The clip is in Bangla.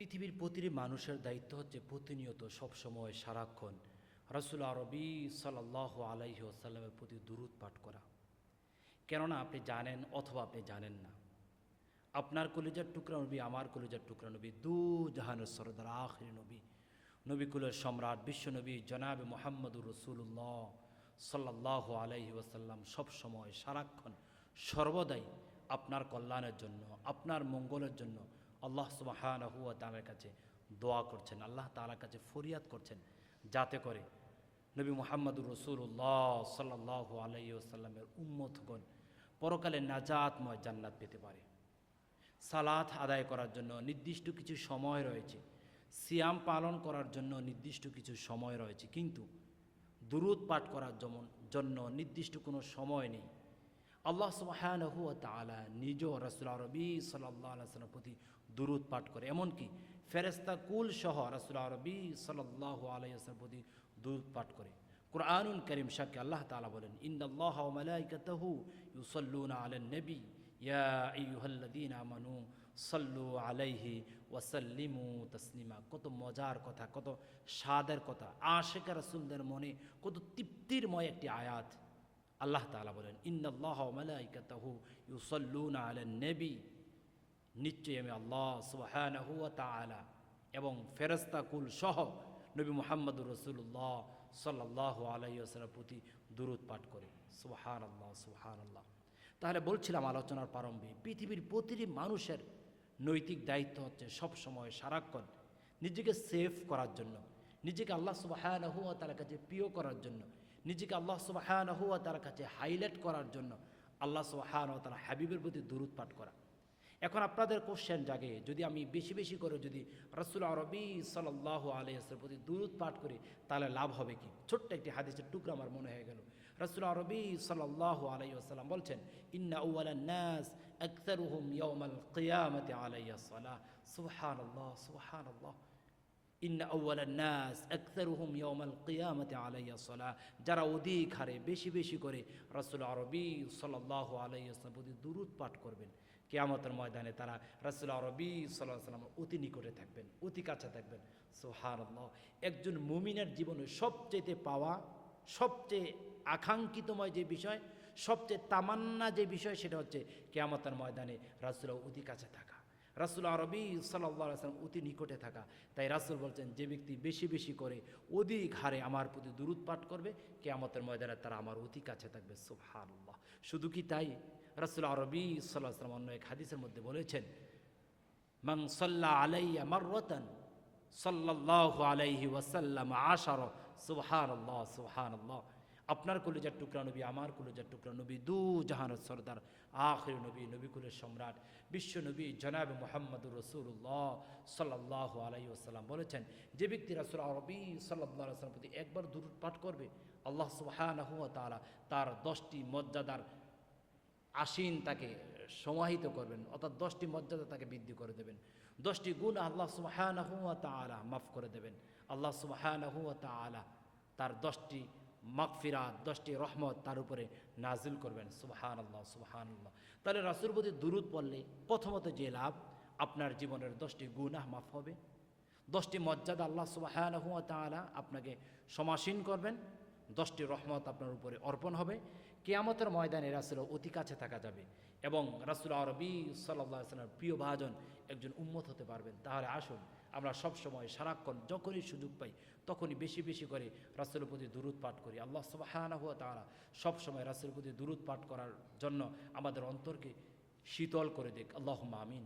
পৃথিবীর প্রতিটি মানুষের দায়িত্ব হচ্ছে প্রতিনিয়ত সবসময় সারাক্ষণ রসুল আরবি সাল্লাহ আলাইহি আসাল্লামের প্রতি দুরুদ পাঠ করা। কেননা আপনি জানেন অথবা আপনি জানেন না। আপনার কলিজার টুকরা নবী, আমার কলিজার টুকরা নবী, দু জাহানের সরদার, আখরি নবী। নবীকুলের সম্রাট বিশ্বনবী জনাব মোহাম্মদুর রসুল্লাহ সাল্লাহ আলাইহি ওয়াসাল্লাম সবসময় সারাক্ষণ সর্বদাই আপনার কল্যাণের জন্য, আপনার মঙ্গলের জন্য আল্লাহ সুবাহান হুয়া তামের কাছে দোয়া করছেন, আল্লাহ তালার কাছে ফরিয়াদ করছেন যাতে করে নবী মোহাম্মদুর রসুল্লাহ সাল্লাহ আলাইহি ওসাল্লামের উম্মতগণ পরকালে নাজাতময় জান্নাত পেতে পারে। সালাত আদায় করার জন্য নির্দিষ্ট কিছু সময় রয়েছে, সিয়াম পালন করার জন্য নির্দিষ্ট কিছু সময় রয়েছে, কিন্তু দুরুদ পাঠ করার যেমন জন্য নির্দিষ্ট কোনো সময় নেই। আল্লাহ সুবাহানহু তালা নিজ রসুল আরবি সাল্লাহ আলাইসাল্লামের প্রতি দুরুদ পাঠ করে। এমনকি ফেরেস্তা কুল সহ রসুল আরবি সাল্লাহ আলাইসলামের প্রতি দুরুদ পাঠ করে। কোরআনুল করিম শাহকে আল্লাহ তালা বলেন ইন্দাল্লাহ ইউসল্লুনা আলেন নবী। ইয়া আইয়ুহাল্লাযীনা আলাইহি ওয়াসাল্লিমু তাসলিমা। কত মজার কথা, কত স্বাদের কথা। আশেকা রাসূলদের মনে কত তৃপ্তিরময় একটি আয়াত। আল্লাহ তাআলা বলেন নবী। নিশ্চয়ই আমি আল্লাহ সুবহানাহু ওয়া তাআলা এবং ফেরেশতা কুল সহ নবী মুহাম্মদুর রাসূলুল্লাহ সাল্লাল্লাহু আলাইহি ওয়াসাল্লামের প্রতি দুরূদ পাঠ করে। সুবহানাল্লাহ সুবহানাল্লাহ। তাহলে বলছিলাম আলোচনার প্রারম্ভে, পৃথিবীর প্রতিটি মানুষের নৈতিক দায়িত্ব হচ্ছে সব সময় সারাক্ষণ নিজেকে সেফ করার জন্য, নিজেকে আল্লাহ সুবাহান হুয়া তার কাছে প্রিয় করার জন্য। নিজেকে আল্লাহ সুবাহান হুয়া তার কাছে হাইলাইট করার জন্য আল্লাহ সুবাহান তার হাবিবের প্রতি দূরত পাঠ করা। এখন আপনাদের কোশ্চেন জাগে, যদি আমি বেশি বেশি করে যদি রসুল আরবি সাল্লাহ আলিয়াসের প্রতি দূরত পাঠ করি, তাহলে লাভ হবে কি? ছোট্ট একটি হাদিসের টুকরা আমার মনে হয়ে গেল। রসুল আরবি সাল্লাহ আলাইসাল্লাম বলছেন, ইন্না উওয়ালা নাস আকসারুহুম ইয়াউমাল কিয়ামতি আলাইয়া সালাহ। সুবহানাল্লাহ সুবহানাল্লাহ। ইন্না নাস আকসারুহুম ইয়াউমাল কিয়ামতি আলাইয়া সালাহ। যারা অধিক হারে, বেশি বেশি করে রসুল আরবি সাল্লাহ আলাইসাল্লাম প্রতি দূরত পাঠ করবেন। কেয়ামতের ময়দানে তারা রসুল আরবি সাল্লাহ সাল্লাম অতি নিকটে থাকবেন, অতি কাছে থাকবেন। সোহান একজন মুমিনের জীবনে সবচেয়ে পাওয়া, সবচেয়ে আকাঙ্ক্ষিতময় যে বিষয়, সবচেয়ে তামান্না যে বিষয়, সেটা হচ্ছে কেয়ামতের ময়দানে রাসুল অতি কাছে থাকা। রাসুল আরবি সাল্লাম অতি নিকটে থাকা। তাই রাসুল বলছেন, যে ব্যক্তি বেশি বেশি করে অধিক হারে আমার প্রতি দূরত পাঠ করবে, কেয়ামতের ময়দানে তারা আমার অতি কাছে থাকবে। সুবহানাল্লাহ। শুধু কি তাই? রাসুল আরবি সাল্লাহ সাল্লাম অন্য এক হাদিসের মধ্যে বলেছেন মাং সাল্লাহ আলাইয়া মাররতান সাল্লাহ আলাইহি ওয়াসাল্লাম আশার। সুবহান আল্লাহ সুবহান আল্লাহ আপনার কলেজার টুকরা নবী, আমার কলেজার টুকরা নবী, দু জাহানের সর্দার, আখির নবী, নবীকুলের সম্রাট, বিশ্ব নবী জনাব মোহাম্মদুর রসুল্লাহ সাল্লাহ আলাই আসাল্লাম বলেছেন, যে ব্যক্তি রাসুল আরবি সাল্লাহ প্রতি একবার দূর পাঠ করবে, আল্লাহ সুবাহান তালা তার দশটি মর্যাদার আসীন তাকে সমাহিত করবেন, অর্থাৎ দশটি মর্যাদা তাকে বৃদ্ধি করে দেবেন। দশটি গুণ আল্লাহ সুবাহান তালা মাফ করে দেবেন। আল্লাহ সুবাহান তালা তার দশটি মাগফিরাত, দশটি রহমত তার উপরে নাজিল করবেন। সুবাহান আল্লাহ সুবাহান আল্লাহ তাহলে রাসুল প্রতি দুরুদ পড়লে প্রথমত যে লাভ? আপনার জীবনের দশটি গুনাহ মাফ হবে। দশটি মর্যাদা আল্লাহ সুবাহান হুয়া তালা আপনাকে সমাসীন করবেন। দশটি রহমত আপনার উপরে অর্পণ হবে। কেয়ামতের ময়দানে রাসুল অতি কাছে থাকা যাবে এবং রাসুল আরবি সাল্লাহ সাল্লামের প্রিয় ভাজন একজন উন্মত হতে পারবেন। তাহলে আসুন আমরা সব সময় সারাক্ষণ যখনই সুযোগ পাই তখনই বেশি বেশি করে রাসুলের প্রতি দূরত পাঠ করি। আল্লাহ সুবাহানা হুয়া তারা সবসময় রাসুলের প্রতি দূরত পাঠ করার জন্য আমাদের অন্তরকে শীতল করে দেখ আল্লাহ আমিন।